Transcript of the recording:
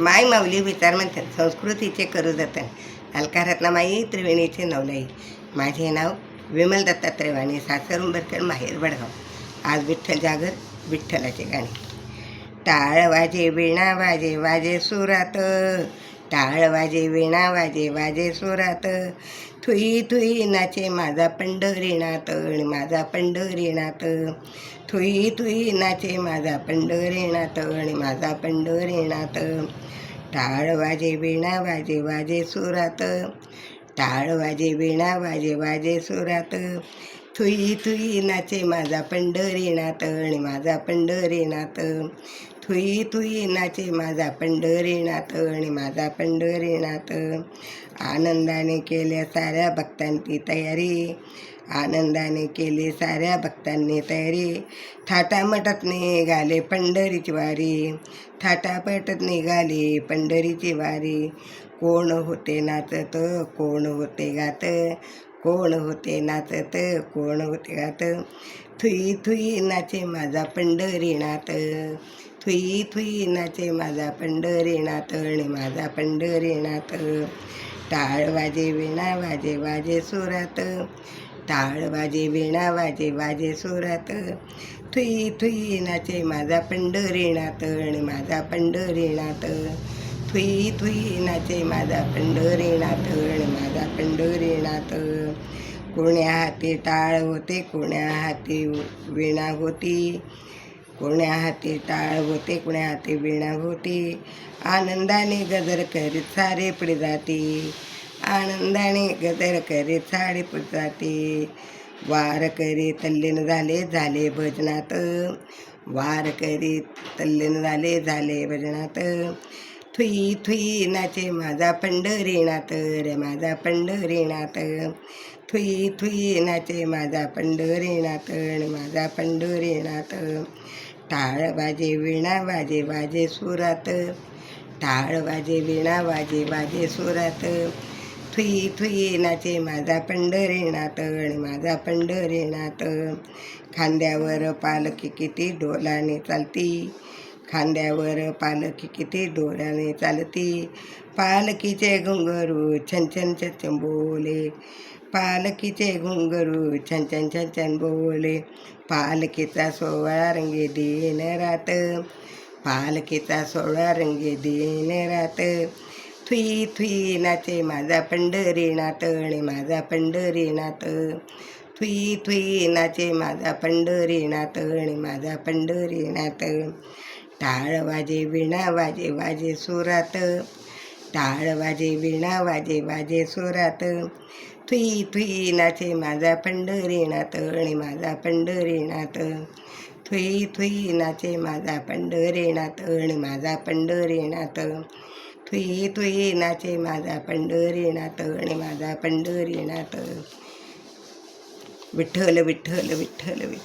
माय माऊली विचार म्हणतात संस्कृतीचे करू जतन अलकारत्नामाई त्रिवेणीचे नवलाई. माझे नाव विमल दत्तात्रय वाणी सासर उंबरकर माहेर वडगाव. आज विठ्ठल जागर विठ्ठलाचे गाणे. टाळ वाजे वीणा वाजे वाजे सुरात. टाळ वाजे वीणा वाजे वाजे सुरात. थुई थुई नाचे माझा पंढरीनाथ आणि माझा पंढरीनाथ. थुई थुई नाचे माझा पंढरीनाथ आणि माझा पंढरीनाथ. टाळ वाजे वीणा वाजे वाजे सुरात. टाळ वाजे वीणा वाजे वाजे सुरात. थुई थुई नाचे माझा पंढरीनाथ आणि माझा पंढरीनाथ थुई थुई नाचे माझा पंढरीनाथ आणि माझा पंढरीनाथ आनंदाने केल्या साऱ्या भक्तांची तयारी. आनंदाने केली साऱ्या भक्तांनी तयारी. थाटामटात निघाले पंढरीची वारी. थाटापटत निघाली पंढरीची वारी. कोण होते नाचत कोण होते गात कोण होते नाचत कोण होते गात? थुई थुई नाचे माझा पंढरीनाथ. थुई थुई नाचे माझा पंढरीनाथ आणि माझा पंढरीनाथ. टाळ वाजे विणा वाजे वाजे सुरात. टाळ वाजे विणा वाजे वाजे सुरात. थुई थुई नाचे माझा पंढरीनाथ आणि माझा पंढरीनाथ. थुई थुई नाचे माझा पंढरीनाथ माझा पंढरीनाथ कोण्या हाती टाळ होते कोण्या हाती विणा होती. कोण्या हाती टाळ होते कोण्या हाती विणा होती. आनंदाने गजर करीत सारे पुढे जाते. आनंदाने गजर करीत साडे पुढे जाते. वार करीत तल्लीन झाले झाले भजनात. वार करीत तल्लीन झाले झाले भजनात. थुई थुई नाचे माझा पंढरीनाथ रे माझा पंढरीनाथ. थुई थुई नाचे माझा पंढरीनाथ आणि माझा पंढरीनाथ. टाळ बाजे विणा बाजे बाजे सुरात. टाळ बाजे विणा बाजे बाजे सुरात. थुई थुई नाचे माझा पंढरीनाथ आणि माझा पंढरीनाथ. खांद्यावर पालखी किती डोलाने चालती. खांद्यावर पालखी किती डोळ्याने चालती. पालखीचे घुंगरू छन छन छन बोले. पालखीचे घुंगरू छन छन छन छन बोले. पालखीचा सोहळा रंगे दिन रात. पालखीचा सोहळा रंगे दिन रात. थुई थुई नाचे माझा पंढरीनाथ आणि माझा पंढरीनाथ. थुई थुई नाचे माझा पंढरीनाथ आणि माझा पंढरीनाथ. टाळ वाजे विणा वाजे वाजे सुरात. टाळ वाजे विणा वाजे वाजे सुरात. थुई थुई नाचे माझा पंढरीनाथ आणि माझा पंढरीनाथ. थुई थुई नाचे माझा पंढरीनाथ आणि माझा पंढरीनाथ. थुई थुई नाचे माझा पंढरीनाथ आणि माझा पंढरीनाथ. विठ्ठल विठ्ठल विठ्ठल विठ्ठल.